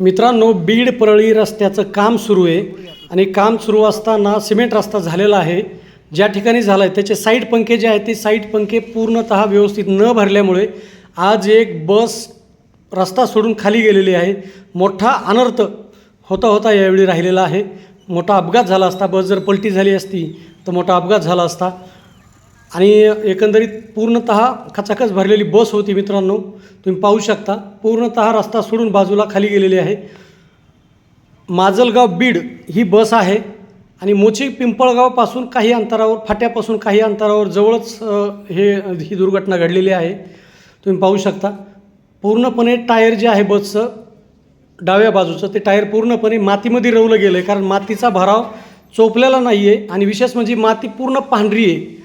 मित्रांनो बीड परळी रस्त्याचं काम सुरू आहे आणि काम सुरू असताना सिमेंट रस्ता झालेला आहे. ज्या ठिकाणी झाला आहे त्याचे साईड पंखे जे आहेत ते साईड पंखे पूर्णत व्यवस्थित न भरल्यामुळे आज एक बस रस्ता सोडून खाली गेलेली आहे. मोठा अनर्थ होता होता यावेळी राहिलेला आहे. मोठा अपघात झाला असता बस जर पलटी झाली असती तर मोठा अपघात झाला असता. आणि एकंदरीत पूर्णत खचाखच भरलेली बस होती मित्रांनो. तुम्ही पाहू शकता पूर्णत रस्ता सोडून बाजूला खाली गेलेली आहे. माजलगाव बीड ही बस आहे आणि मोची पिंपळगावपासून काही अंतरावर फाट्यापासून काही अंतरावर जवळच हे ही दुर्घटना घडलेली आहे. तुम्ही पाहू शकता पूर्णपणे टायर जे आहे बसचं डाव्या बाजूचं ते टायर पूर्णपणे मातीमध्ये रवलं गेलं आहे कारण मातीचा भराव चोपलेला नाही आहे आणि विशेष म्हणजे माती पूर्ण पांढरी आहे.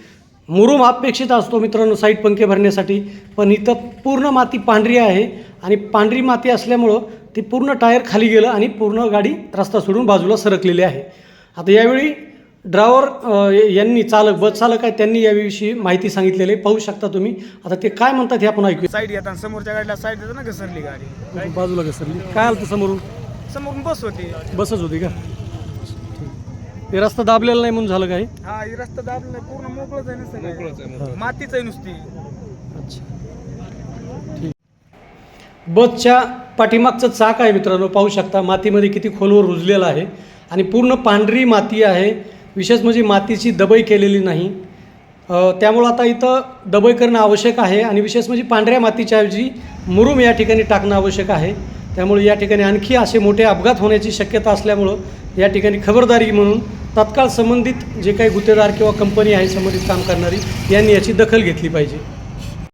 मुरुम अपेक्षित असतो मित्रांनो साईड पंखे भरण्यासाठी. पण इथं पूर्ण माती पांढरी आहे आणि पांढरी माती असल्यामुळं ती पूर्ण टायर खाली गेलं आणि पूर्ण गाडी रस्ता सोडून बाजूला सरकलेली आहे. आता यावेळी ड्रायव्हर यांनी चालक बस चालक आहे त्यांनी याविषयी माहिती सांगितलेली पाहू शकता तुम्ही. आता ते काय म्हणतात हे आपण ऐकूया. साईड घेताना समोरच्या गाडीला साईड देतो ना घसरली गाडी. बाजूला घसरली. काय आलं समोरून? समोरून बस होती. बसच होती का? ते रस्ता दाबलेला नाही म्हणून झालं काय हा ही रस्ता दाबला पूर्ण मोकळच आहे नुसतं मोकळच मातीच आहे नुसती. अच्छा. ठीक बसच्या पाठीमागचं चाक आहे मित्रांनो पाहू शकता मातीमध्ये किती खोलवर रुजलेलं आहे आणि पूर्ण पांढरी माती आहे. विशेष म्हणजे मातीची दबई केलेली नाही. अ, त्यामुळं आता इथं दबई करणं आवश्यक आहे आणि विशेष म्हणजे पांढऱ्या मातीच्या ऐवजी मुरुम या ठिकाणी टाकणं आवश्यक आहे. त्यामुळे या ठिकाणी आणखी असे मोठे अपघात होण्याची शक्यता असल्यामुळं या ठिकाणी खबरदारी म्हणून तत्काळ संबंधित जे काही गुत्तेदार किंवा कंपनी आहे संबंधित काम करणारी यांनी याची दखल घेतली पाहिजे.